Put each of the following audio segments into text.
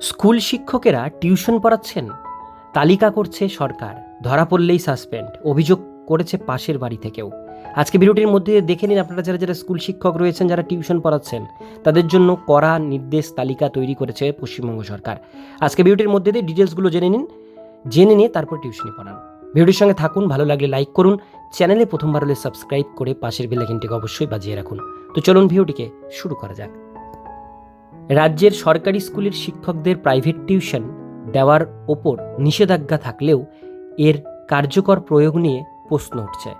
School শিক্ষকেরা tuition পড়াচ্ছেন। তালিকা করছে সরকার। ধরা পড়লেই সাসপেন্ড। অভিযোগ করেছে পাশের বাড়ি থেকেও। আজকে ভিডিওটির মধ্যে দেখে নিন আপনারা যারা যারা স্কুল শিক্ষক রয়েছেন, যারা টিউশন পড়াচ্ছেন, তাদের জন্য কড়া নির্দেশ তালিকা তৈরি করেছে পশ্চিমবঙ্গ সরকার। আজকে ভিডিওটির মধ্যে দিয়ে ডিটেলসগুলো জেনে নিন। জেনে নিয়ে তারপর টিউশনি পড়ান। ভিডিওটির সঙ্গে থাকুন, ভালো লাগলে লাইক করুন। চ্যানেলে প্রথমবার হলে সাবস্ক্রাইব করে পাশের বেলাইকিনটিকে অবশ্যই বাজিয়ে রাখুন। তো চলুন ভিডিওটিকে শুরু করা যাক। রাজ্যের সরকারি স্কুলের শিক্ষকদের প্রাইভেট টিউশন দেওয়ার ওপর নিষেধাজ্ঞা থাকলেও এর কার্যকর প্রয়োগ নিয়ে প্রশ্ন উঠছে।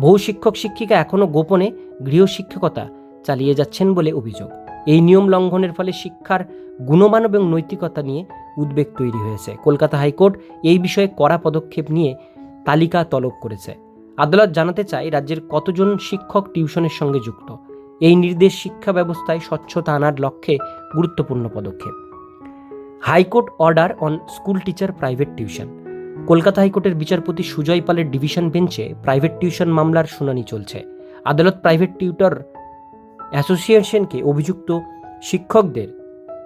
বহু শিক্ষক শিক্ষিকা এখনও গোপনে গৃহশিক্ষকতা চালিয়ে যাচ্ছেন বলে অভিযোগ। এই নিয়ম লঙ্ঘনের ফলে শিক্ষার গুণমান এবং নৈতিকতা নিয়ে উদ্বেগ তৈরি হয়েছে। কলকাতা হাইকোর্ট এই বিষয়ে কড়া পদক্ষেপ নিয়ে তালিকা তলব করেছে। আদালত জানাতে চায়, রাজ্যের কতজন শিক্ষক টিউশনের সঙ্গে যুক্ত? এই নির্দেশ শিক্ষা ব্যবস্থায় স্বচ্ছতা আনার লক্ষ্যে গুরুত্বপূর্ণ পদক্ষেপ। High court order on school teacher private tuition. Kolkata হাইকোর্টের বিচারপতি সুজয় পালের ডিভিশন বেঞ্চে প্রাইভেট টিউশন মামলার শুনানি চলছে। আদালত প্রাইভেট টিউটর অ্যাসোসিয়েশনকে অভিযুক্ত শিক্ষকদের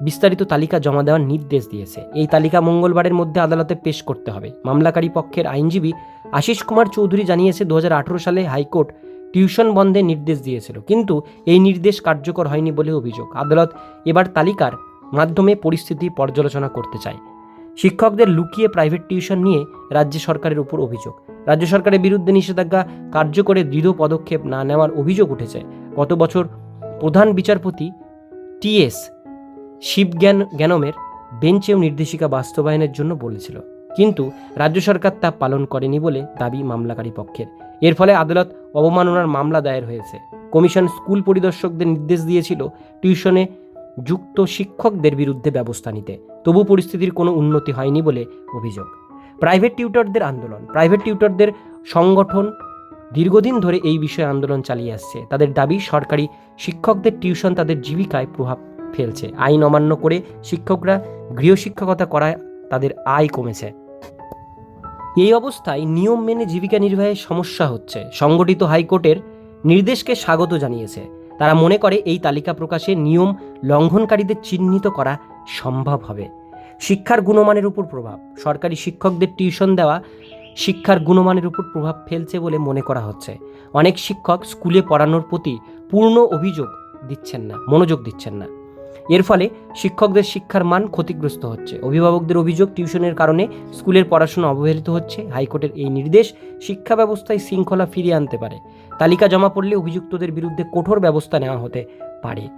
বিস্তারিত তালিকা জমা দেওয়ার নির্দেশ দিয়েছে। এই তালিকা মঙ্গলবারের মধ্যে আদালতে পেশ করতে হবে। মামলাকারী পক্ষের আইনজীবী আশিস কুমার চৌধুরী জানিয়েছে, দু হাজার আঠারো সালে হাইকোর্ট টিউশন বন্ধের নির্দেশ দিয়েছিল, কিন্তু এই নির্দেশ কার্যকর হয়নি বলে অভিযোগ। আদালত এবার তালিকার মাধ্যমে পরিস্থিতি পর্যালোচনা করতে চায়। শিক্ষকদের লুকিয়ে প্রাইভেট টিউশন নিয়ে রাজ্য সরকারের উপর অভিযোগ। রাজ্য সরকারের বিরুদ্ধে নিষেধাজ্ঞা কার্যকরে দৃঢ় পদক্ষেপ না নেওয়ার অভিযোগ উঠেছে। গত বছর প্রধান বিচারপতি টিএস শিবজ্ঞান জ্ঞানমের বেঞ্চেও নির্দেশিকা বাস্তবায়নের জন্য বলেছিল। কিন্তু রাজ্য সরকার তা পালন করেনি বলে দাবি মামলাকারী পক্ষের। এর ফলে আদালত অবমাননার মামলা দায়ের হয়েছে। কমিশন স্কুল পরিদর্শকদের নির্দেশ দিয়েছিল টিউশনে যুক্ত শিক্ষকদের বিরুদ্ধে ব্যবস্থা নিতে। তবু পরিস্থিতির কোনো উন্নতি হয়নি বলে অভিযোগ। প্রাইভেট টিউটরদের আন্দোলন। প্রাইভেট টিউটরদের সংগঠন দীর্ঘদিন ধরে এই বিষয়ে আন্দোলন চালিয়ে আসছে। তাদের দাবি, সরকারি শিক্ষকদের টিউশন তাদের জীবিকায় প্রভাব ফেলছে। আইন অমান্য করে শিক্ষকরা গৃহশিক্ষকতা করায় তাদের আয় কমেছে। এই অবস্থায় নিয়ম মেনে জীবিকা নির্বাহে সমস্যা হচ্ছে। সংগঠিত হাইকোর্টের নির্দেশকে স্বাগত জানিয়েছে। তারা মনে করে এই তালিকা প্রকাশে নিয়ম লঙ্ঘনকারীদের চিহ্নিত করা সম্ভব হবে। শিক্ষার গুণমানের উপর প্রভাব। সরকারি শিক্ষকদের টিউশন দেওয়া শিক্ষার গুণমানের উপর প্রভাব ফেলছে বলে মনে করা হচ্ছে। অনেক শিক্ষক স্কুলে পড়ানোর প্রতি পূর্ণ অভিযোগ দিচ্ছেন না, মনোযোগ দিচ্ছেন না। এর ফলে শিক্ষকদের শিক্ষার মান ক্ষতিগ্রস্ত হচ্ছে। অভিভাবকদের অভিযোগ টিউশনের কারণে স্কুলের পড়াশোনা অবহেলিত হচ্ছে। হাইকোর্টের এই নির্দেশ শিক্ষা ব্যবস্থায় শৃঙ্খলা ফিরিয়ে আনতে পারে। তালিকা জমা পড়লে অভিযুক্তদের বিরুদ্ধে কঠোর ব্যবস্থা নেওয়া হতে পারে।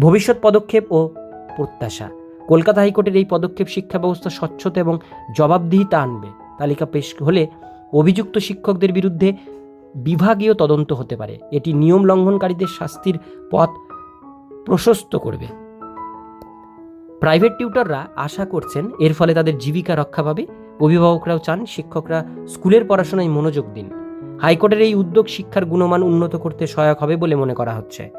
ভবিষ্যৎ পদক্ষেপ ও প্রত্যাশা। কলকাতা হাইকোর্টের এই পদক্ষেপ শিক্ষা ব্যবস্থা স্বচ্ছতা এবং জবাবদিহিতা আনবে। তালিকা পেশ হলে অভিযুক্ত শিক্ষকদের বিরুদ্ধে বিভাগীয় তদন্ত হতে পারে। এটি নিয়ম লঙ্ঘনকারীদের শাস্তির পথ প্রশস্ত করবে। প্রাইভেট টিউটররা আশা করছেন এর ফলে তাদের জীবিকা রক্ষা পাবে। অভিভাবকরাও চান শিক্ষকরা স্কুলের পড়াশোনায় মনোযোগ দিন। হাইকোর্টের এই উদ্যোগ শিক্ষার গুণমান উন্নত করতে সহায়ক হবে বলে মনে করা হচ্ছে।